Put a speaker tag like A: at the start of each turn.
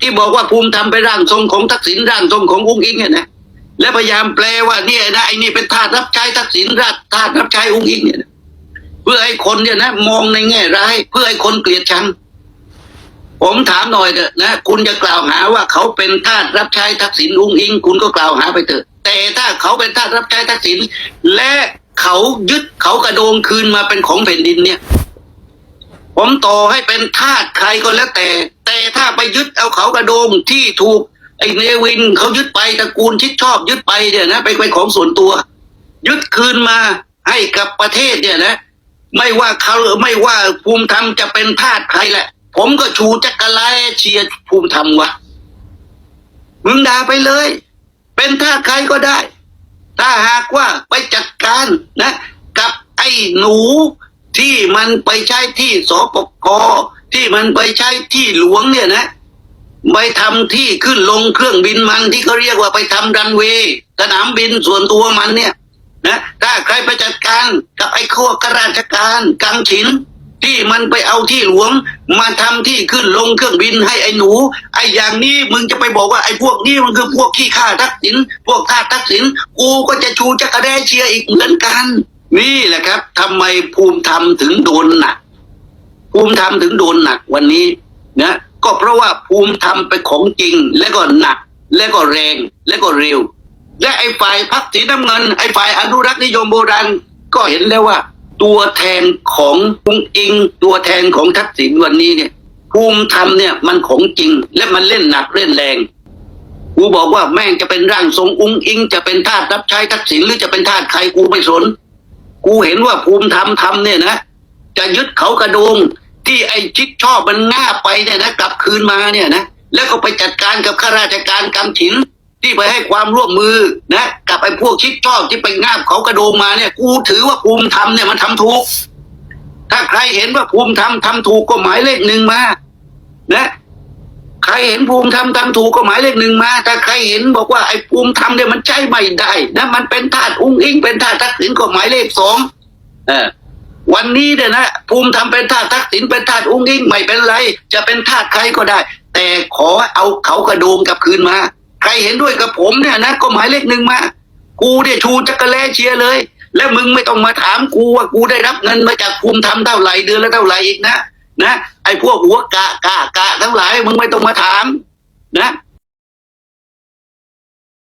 A: ที่บอกว่าภูมิธรรมไปร่างทรงของทักษิณร่างทรงของอุ้งอิงเนี่ยนะและพยายามแปลว่าเนี่ยนะไอ้นี่เป็นทาสรับใช้ทักษิณราชทาสรับใช้อุ้งอิงเนี่ยนะเพื่อให้คนเนี่ยนะมองในแง่ร้าย เพื่อให้คนเกลียดชังผมถามหน่อยเถอะนะคุณจะกล่าวหาว่าเขาเป็นทาสรับใช้ทักษิณอุ้งอิง คุณก็กล่าวหาไปเถอะ แต่ถ้าเขาเป็นทาสรับใช้ทักษิณและเขายึดเขากระโดงคืนมาเป็นของแผ่นดินเนี่ย ผมต่อให้เป็นทาสใครก็แล้วแต่ ถ้าไปยึดเอาเขากระโดงที่ถูกไอ้เนวินเขายึดไปตระกูลชิดชอบยึดไปเนี่ยนะไปเป็นของส่วนตัว ยึดคืนมาให้กับประเทศเนี่ยนะ ไม่ว่าเขาไม่ว่าภูมิธรรมจะเป็นทาสใครแหละ ผมก็ชูจักรไลเชียร์ภูมิธรรมวะมึงด่าไปเลย เป็นทาสใครก็ได้ ถ้าหากว่าไปจัดการนะ กับไอ้หนูที่มันไปใช้ที่สปก ที่มันไปใช้ที่หลวงเนี่ยนะไปทำที่ขึ้นลงเครื่องบินมันที่เขาเรียกว่าไปทำรันเวย์สนามบินส่วนตัวมันเนี่ยนะถ้าใครไปจัดการกับไอ้ข้อกราชการกังฉิน ที่มันไปเอาที่หลวง มาทำที่ขึ้นลงเครื่องบินให้ไอ้หนู ไอ้อย่างนี้มึงจะไปบอกว่าไอ้พวกนี้มันคือพวกขี้ข้าทักษิณพวกท่าทักษิณกูก็จะชูจักรแด้เชียร์อีกเหมือนกัน นี่แหละครับทำไมภูมิธรรมถึงโดนหนัก ภูมิธรรมถึงโดนหนักวันนี้นะก็เพราะว่าภูมิธรรมเป็นของจริง และก็หนัก และก็แรงและก็เร็ว และไอ้ฝ่ายพักสีน้ำเงิน ไอ้ฝ่ายอนุรักษ์นิยมโบราณก็เห็นแล้วว่า ตัวแทนของอุ้งอิง ตัวแทนของทักษิณวันนี้เนี่ย ภูมิธรรมเนี่ยมันของจริง และมันเล่นหนักเล่นแรงกูบอกว่าแม่งจะเป็นร่างทรงอุ้งอิง จะเป็นทาสรับใช้ทักษิณหรือจะเป็นทาสใครกูไม่สน กูเห็นว่าภูมิธรรมทำเนี่ยนะจะยึดเขากระโดง ที่ไอ้ชิดชอบมันง่าไปเนี่ยนะกลับคืนมาเนี่ยนะแล้วก็ไปจัดการกับข้าราชการกำฉินที่ไปให้ความร่วมมือนะกับไอ้พวกชิดชอบที่ไปง่าบเขากระโดงมาเนี่ย กูถือว่าภูมิธรรมเนี่ยมันทำถูก ถ้าใครเห็นว่าภูมิธรรมทำถูกก็หมายเลขหนึ่งมานะใครเห็นภูมิธรรมทำถูกก็หมายเลขหนึ่งมาถ้าใครเห็นบอกว่าไอ้ภูมิธรรมเนี่ยมันใช่ไม่ได้นะมันเป็นธาตุอุ้งอิงเป็นธาตุทักษิณก็หมายเลขสองเออ วันนี้เนี่ยนะภูมิธรรมเป็นธาตุทักษิณเป็นธาตุอุ้งอิงไม่เป็นไร จะเป็นธาตุใครก็ได้ แต่ขอเอาเขากระโดงกลับคืนมา ใครเห็นด้วยกับผมเนี่ยนะก็หมายเลขหนึ่งมา กูเนี่ยชูจักรแลเชียร์เลย แล้วมึงไม่ต้องมาถามกูว่ากูได้รับเงินมาจากภูมิธรรมเท่าไหร่เดือนละเท่าไหร่อีกนะนะไอ้พวกหัวกะกะกะทั้งหลายมึงไม่ต้องมาถามนะ